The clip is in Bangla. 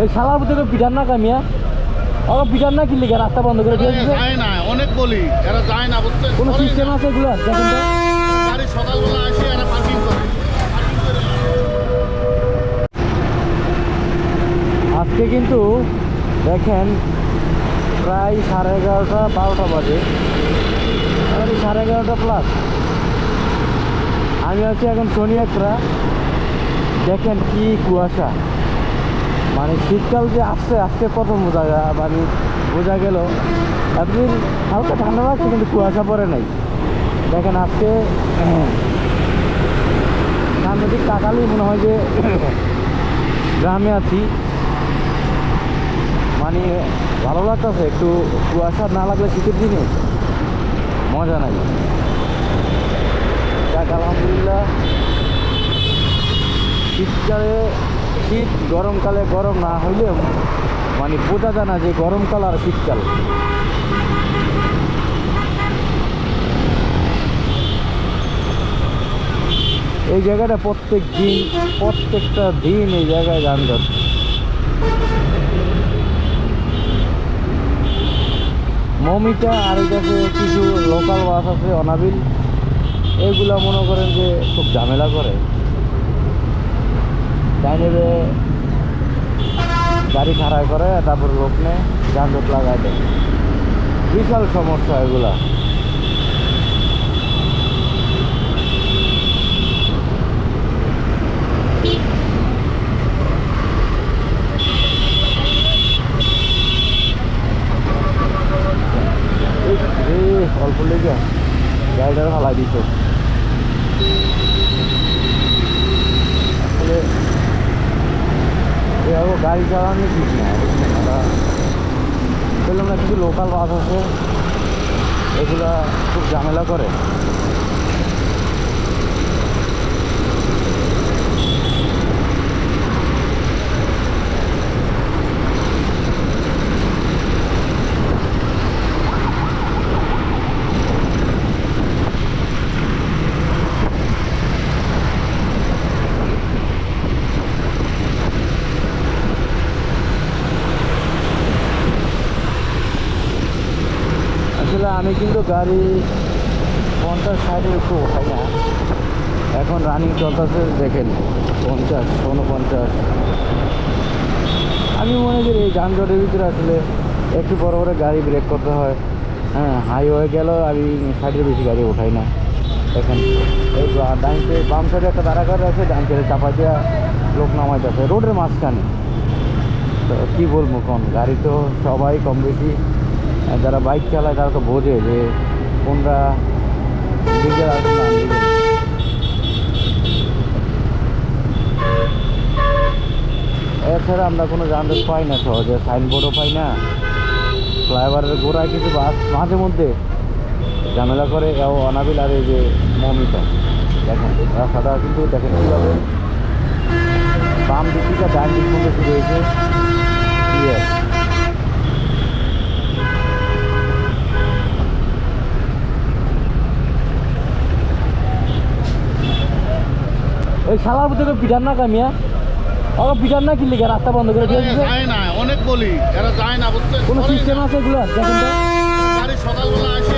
ওই শালার মধ্যে পিটার না কামিয়া। ও পিটার না কি রাস্তা বন্ধ করে যায় না অনেক বলি এরা যায় না বুঝতে। কোনো সিস্টেম আছে এগুলো? দেখেন তো। গাড়ি সকালবেলা এসে এরা পার্কিং করে। আজকে কিন্তু দেখেন প্রায় সাড়ে এগারোটা বারোটা বাজে। সাড়ে এগারোটা প্লাস আমি আছি এখন শনি একরা দেখেন কি কুয়াশা। মানে শীতকাল যে আসছে, আজকে প্রথম বোঝা মানে বোঝা গেল। এতদিন হালকা ঠান্ডা লাগছে, কিন্তু কুয়াশা পড়ে নাই। দেখেন আজকে সামনের দিক তাকালেই মনে হয় যে, গ্রামে আছি। মানে ভালো লাগতেছে, একটু কুয়াশা না লাগলে শীতের দিনে মজা নাই। যাক, আলহামদুলিল্লাহ, শীতকালে শীত গরমকালে গরম না হইলে মানে বোঝা যায় না যে গরমকাল আর শীতকাল। এই জায়গাটা প্রত্যেক দিন, প্রত্যেকটা দিন এই জায়গায় যানজট মমিটা আর এই কাছে কিছু লোকাল বাস আছে, অনাবিল। এগুলা মনে করেন যে খুব ঝামেলা করে। গাড়ি খাড়াই করে, তারপর লোক নেয়, যানজট লাগায় দেয়। বিশাল সমস্যা এগুলা। অল্প লেগে গাড়িটা হালাই দিত আসলে এভাবে গাড়ি চালানো ঠিক না। কিছু লোকাল বাস আছে এগুলা খুব ঝামেলা করে। আসলে আমি কিন্তু গাড়ি পঞ্চাশ ষাটের একটু ওঠাই না? এখন রানিং চলতেছে, দেখেন, পঞ্চাশ উনপঞ্চাশ আমি মনে করি এই যানজটের ভিতরে আসলে একটু বড় বড় গাড়ি ব্রেক করতে হয়। হ্যাঁ হাইওয়ে গেলেও আমি ষাটের বেশি গাড়ি ওঠাই না। এখন এই ডাইন বাম সাইডে একটা দাঁড়া করে আছে ডাইন সাইডে চাপা দেওয়া লোক নামাইতেছে। রোডের মাঝখানে। তো কী বলব কোন, গাড়ি তো সবাই কম বেশি। যারা বাইক চালায়, তারা তো বোঝে যে কোনটা ডিজেল আর কোনটা এছাড়া আমরা কোনো যানজট পাই না সহজে সাইনবোর্ডও পাই না। ফ্লাইওভারের গোড়ায় কিছু বাস মাঝে মধ্যে ঝামেলা করে, এও অনাবিল আর এই যে মমিতা দেখেন, রাস্তাটা কিন্তু দেখেন কীভাবে বাম দিক থেকে ডান দিক শুরু হয়েছে ওই শালার মধ্যে পিঠার না কামিয়া। ওরা পিঠার না কি লিখে রাস্তা বন্ধ করে দিয়েছে। যায় না অনেক বলি এরা যায় না বুঝতে কোনো সিস্টেম আছে এগুলো দেখেন তো। গাড়ি সকালবেলা পার্কিং